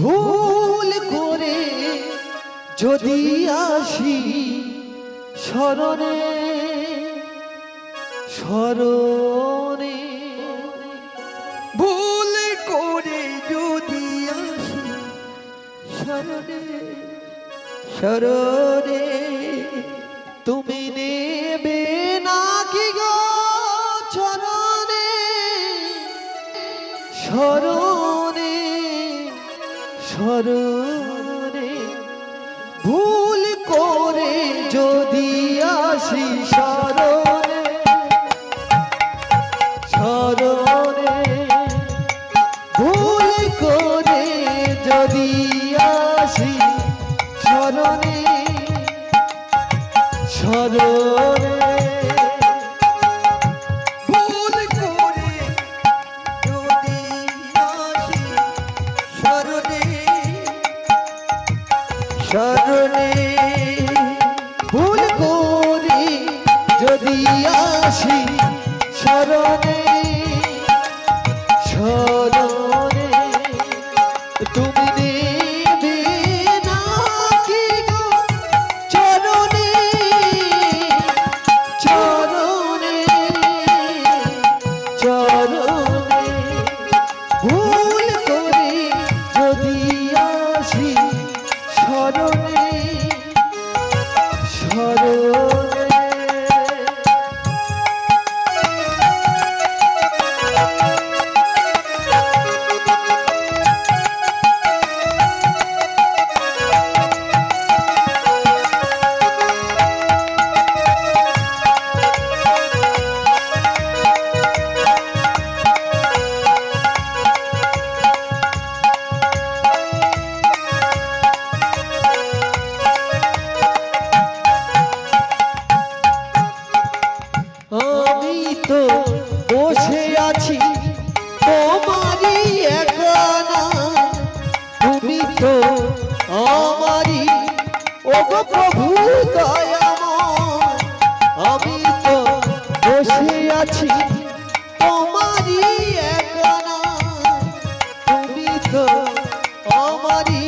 ভুল করে যদি আসি স্মরণে স্মরণে। ভুল করে যদি আসি স্মরণে স্মরণে তুমি নেবে নাকি গো চরণে? স্মরণে স্মরণে ভুল করে যদি আসি স্মরণে স্মরণে ভুল করে যদি আসি স্মরণে স্মরণে স্মরণে ভুল যদি আসি স্মরণে স্মরণে তুমি তো বসে আছি। তোমারই একানা তুমি তো আমারই। ও প্রভু দয়াম আমি তো বসে আছি। তোমারই একানা তুমি তো আমারই